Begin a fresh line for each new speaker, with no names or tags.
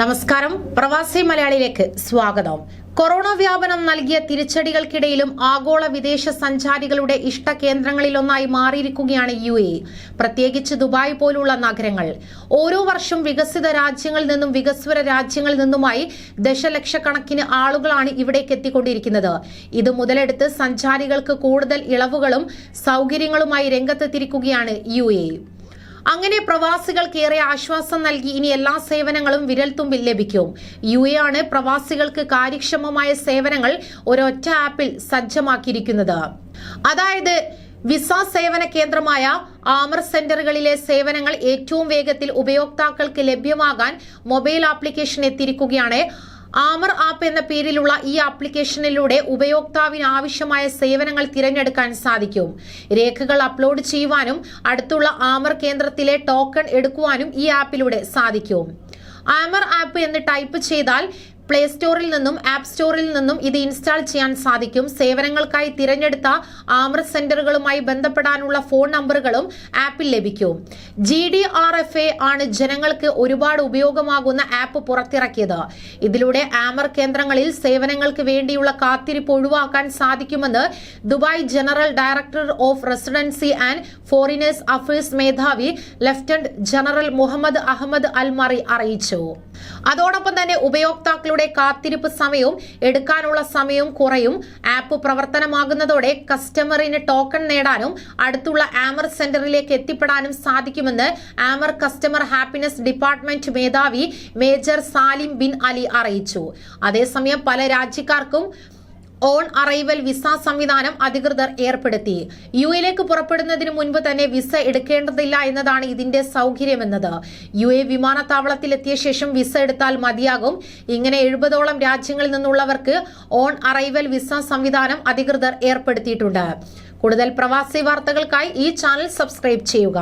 നമസ്കാരം. പ്രവാസി മലയാളിയിലേക്ക് സ്വാഗതം. കൊറോണ വ്യാപനം നൽകിയ തിരിച്ചടികൾക്കിടയിലും ആഗോള വിദേശ സഞ്ചാരികളുടെ ഇഷ്ട കേന്ദ്രങ്ങളിലൊന്നായി മാറിയിരിക്കുകയാണ് യു എ. പ്രത്യേകിച്ച് ദുബായ് പോലുള്ള നഗരങ്ങൾ. ഓരോ വർഷം വികസിത രാജ്യങ്ങളിൽ നിന്നും വികസ്വര രാജ്യങ്ങളിൽ നിന്നുമായി ദശലക്ഷക്കണക്കിന് ആളുകളാണ് ഇവിടേക്ക് എത്തിക്കൊണ്ടിരിക്കുന്നത്. ഇത് മുതലെടുത്ത് സഞ്ചാരികൾക്ക് കൂടുതൽ ഇളവുകളും സൗകര്യങ്ങളുമായി രംഗത്തെത്തിയിരിക്കുകയാണ് യു അങ്ങനെ പ്രവാസികൾക്ക് ഏറെ ആശ്വാസം നൽകി ഇനി എല്ലാ സേവനങ്ങളും വിരൽത്തുമ്പിൽ ലഭിക്കും. യു എ ആണ് പ്രവാസികൾക്ക് കാര്യക്ഷമമായ സേവനങ്ങൾ ഒരൊറ്റ ആപ്പിൽ സജ്ജമാക്കിയിരിക്കുന്നത്. അതായത് വിസ സേവന കേന്ദ്രമായ ആമർ സെന്ററുകളിലെ സേവനങ്ങൾ ഏറ്റവും വേഗത്തിൽ ഉപയോക്താക്കൾക്ക് ലഭ്യമാകാൻ മൊബൈൽ ആപ്ലിക്കേഷൻ എത്തിയിരിക്കുകയാണ് ആമർ ആപ്പ് എന്ന പേരിലുള്ള ഈ ആപ്ലിക്കേഷനിലൂടെ ഉപയോക്താവിന് ആവശ്യമായ സേവനങ്ങൾ തിരഞ്ഞെടുക്കാൻ സാധിക്കും. രേഖകൾ അപ്ലോഡ് ചെയ്യുവാനും അടുത്തുള്ള ആമർ കേന്ദ്രത്തിലെ ടോക്കൺ എടുക്കുവാനും ഈ ആപ്പിലൂടെ സാധിക്കും. ആമർ ആപ്പ് എന്ന് ടൈപ്പ് ചെയ്താൽ പ്ലേ സ്റ്റോറിൽ നിന്നും ആപ്പ് സ്റ്റോറിൽ നിന്നും ഇത് ഇൻസ്റ്റാൾ ചെയ്യാൻ സാധിക്കും. സേവനങ്ങൾക്കായി തിരഞ്ഞെടുത്ത ആമർ സെന്ററുകളുമായി ബന്ധപ്പെടാനുള്ള ഫോൺ നമ്പറുകളും ആപ്പിൽ ലഭിക്കും. G D R F A ആണ് ജനങ്ങൾക്ക് ഒരുപാട് ഉപയോഗമാകുന്ന ആപ്പ് പുറത്തിറക്കിയത്. ഇതിലൂടെ ആമർ കേന്ദ്രങ്ങളിൽ സേവനങ്ങൾക്ക് വേണ്ടിയുള്ള കാത്തിരിപ്പ് ഒഴിവാക്കാൻ സാധിക്കുമെന്ന് Dubai general director of residency and foreigners affairs മേധാവി lieutenant general Mohammed Ahmed Almarri അറിയിച്ചു. അതോടൊപ്പം തന്നെ ഉപയോക്താക്കളുടെ കാത്തിരിപ്പ് സമയവും എടുക്കാനുള്ള സമയവും കുറയും. ആപ്പ് പ്രവർത്തനമാകുന്നതോടെ കസ്റ്റമറിന് ടോക്കൺ നേടാനും അടുത്തുള്ള ആമർ സെന്ററിലേക്ക് എത്തിപ്പെടാനും സാധിക്കുമെന്ന് ആമർ കസ്റ്റമർ ഹാപ്പിനെസ് ഡിപ്പാർട്ട്മെന്റ് മേധാവി മേജർ സാലിം ബിൻ അലി അറിയിച്ചു. അതേസമയം പല രാജ്യക്കാർക്കും ഓൺ അറൈവൽ വിസ സംവിധാനം അധികൃതർ ഏർപ്പെടുത്തി. യു എയിലേക്ക് പുറപ്പെടുന്നതിന് മുൻപ് തന്നെ വിസ എടുക്കേണ്ടതില്ല എന്നതാണ് ഇതിന്റെ സൗകര്യമെന്നത്. യു എ വിമാനത്താവളത്തിലെത്തിയ ശേഷം വിസ എടുത്താൽ മതിയാകും. ഇങ്ങനെ എഴുപതോളം രാജ്യങ്ങളിൽ നിന്നുള്ളവർക്ക് ഓൺ അറൈവൽ വിസ സംവിധാനം അധികൃതർ ഏർപ്പെടുത്തിയിട്ടുണ്ട്. കൂടുതൽ പ്രവാസി വാർത്തകൾക്കായി ഈ ചാനൽ സബ്സ്ക്രൈബ് ചെയ്യുക.